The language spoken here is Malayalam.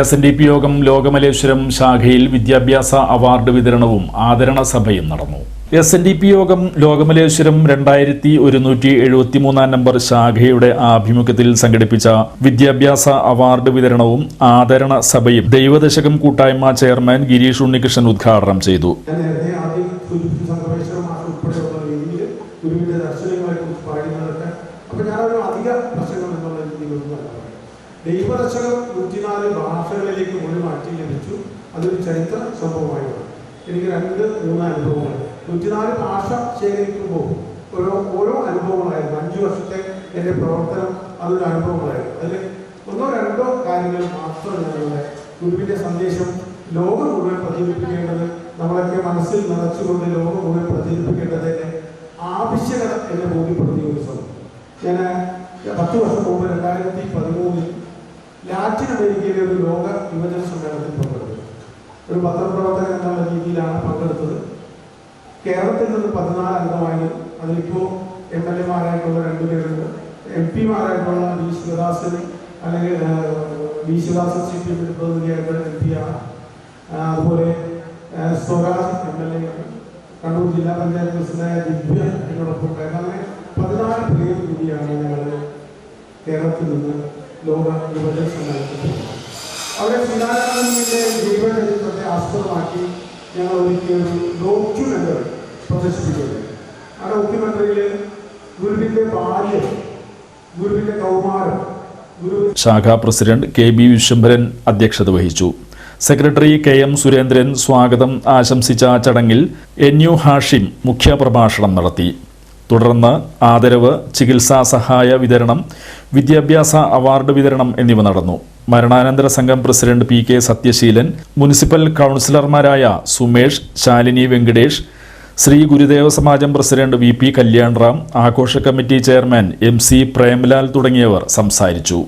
എസ് എൻ ഡി പി യോഗം ലോകമലേശ്വരം ശാഖയിൽ വിദ്യാഭ്യാസ അവാർഡ് വിതരണവും ആദരണ സഭയും നടന്നു. എസ് എൻ ഡി പി യോഗം ലോകമലേശ്വരം രണ്ടായിരത്തി ഒരുന്നൂറ്റി എഴുപത്തിമൂന്നാം നമ്പർ ശാഖയുടെ ആഭിമുഖ്യത്തിൽ സംഘടിപ്പിച്ച വിദ്യാഭ്യാസ അവാർഡ് വിതരണവും ആദരണ സഭയും ദൈവദശകം കൂട്ടായ്മ ചെയർമാൻ ഗിരീഷ് ഉണ്ണികൃഷ്ണൻ ഉദ്ഘാടനം ചെയ്തു. ഞാൻ നേരത്തെ ആദ്യം ദൈവദശകം നൂറ്റിനാല് ഭാഷകളിലേക്ക് മൊഴി മാറ്റി ലഭിച്ചു. അതൊരു ചരിത്ര സംഭവമായി എനിക്ക് രണ്ട് മൂന്ന് അനുഭവങ്ങൾ. നൂറ്റിനാല് ഭാഷ ശേഖരിക്കുമ്പോൾ ഓരോ ഓരോ അനുഭവങ്ങളായിരുന്നു. അഞ്ചു വർഷത്തെ എന്റെ പ്രവർത്തനം അതൊരു അനുഭവങ്ങളായിരുന്നു. അതിൽ ഒന്നോ രണ്ടോ കാര്യങ്ങൾ മാത്രം ഞങ്ങളുടെ ഗുരുവിന്റെ സന്ദേശം ലോകം മുഴുവൻ പ്രചരിപ്പിക്കേണ്ടത് നമ്മളൊക്കെ മനസ്സിൽ നിറച്ചുകൊണ്ട് ലോകം മുഴുവൻ പ്രചരിപ്പിക്കേണ്ടതിന്റെ ആവശ്യകത എന്നെ ബോധ്യപ്പെടുത്തിയ ഒരു സ്വന്തം ഞാൻ പത്ത് വർഷം മുമ്പ് രണ്ടായിരത്തി പതിമൂന്നിൽ ലാറ്റിൻ അമേരിക്കയിലെ ഒരു ലോക യുവജന സമ്മേളനത്തിൽ പങ്കെടുത്തു. ഒരു പത്രപ്രവർത്തകൻ എന്നുള്ള രീതിയിലാണ് പങ്കെടുത്തത്. കേരളത്തിൽ നിന്ന് പതിനാല് അംഗമായി അതിലിപ്പോ എം എൽ എമാരായിട്ടുള്ള രണ്ടുപേരുണ്ട് എം പിമാരായിട്ടുള്ള വി ശിവദാസൻ അല്ലെങ്കിൽ വി ശിവദാസൻ സി പി എമ്മിന്റെ പ്രതിനിധിയായിട്ടുള്ള എം പി ആണ്. അതുപോലെ Swaraj M L A Kannur ജില്ലാ പഞ്ചായത്ത് പ്രസിഡന്റായ ദിവ്യ എന്നോടൊപ്പം ഉണ്ടായിരുന്നു. അങ്ങനെ പതിനാല് പേര് കൂടിയാണ് ഞങ്ങൾ കേരളത്തിൽ നിന്ന് ലോക യുവജന സമ്മേളനത്തിൽ. അവിടെ സീതാരാമന്റെ ജീവചരിത്രത്തെ ആസ്പദമാക്കി ഞങ്ങൾ ഒരുക്കിയ ഒരു ഡോക്യുമെന്ററി പ്രദർശിപ്പിക്കുന്നത് ആ ഡോക്യുമെന്ററിയിൽ ഗുരുവിന്റെ ബാല്യം ഗുരുവിന്റെ കൗമാരം ശാഖാ പ്രസിഡന്റ് കെ ബി വിശ്വംഭരൻ അധ്യക്ഷത വഹിച്ചു സെക്രട്ടറി കെ എം സുരേന്ദ്രൻ സ്വാഗതം ആശംസിച്ച ചടങ്ങിൽ എൻ യു ഹാഷിം മുഖ്യപ്രഭാഷണം നടത്തി തുടർന്ന് ആദരവ് ചികിത്സാ സഹായ വിതരണം വിദ്യാഭ്യാസ അവാർഡ് വിതരണം എന്നിവ നടന്നു. മരണാനന്തര സംഘം president P K Sathyaseelan municipal കൗൺസിലർമാരായ Sumesh Shalini Venkatesh Sree Gurudeva Samajam president V P Kalyanram ആഘോഷ committee chairman M C Premlal തുടങ്ങിയവർ സംസാരിച്ചു.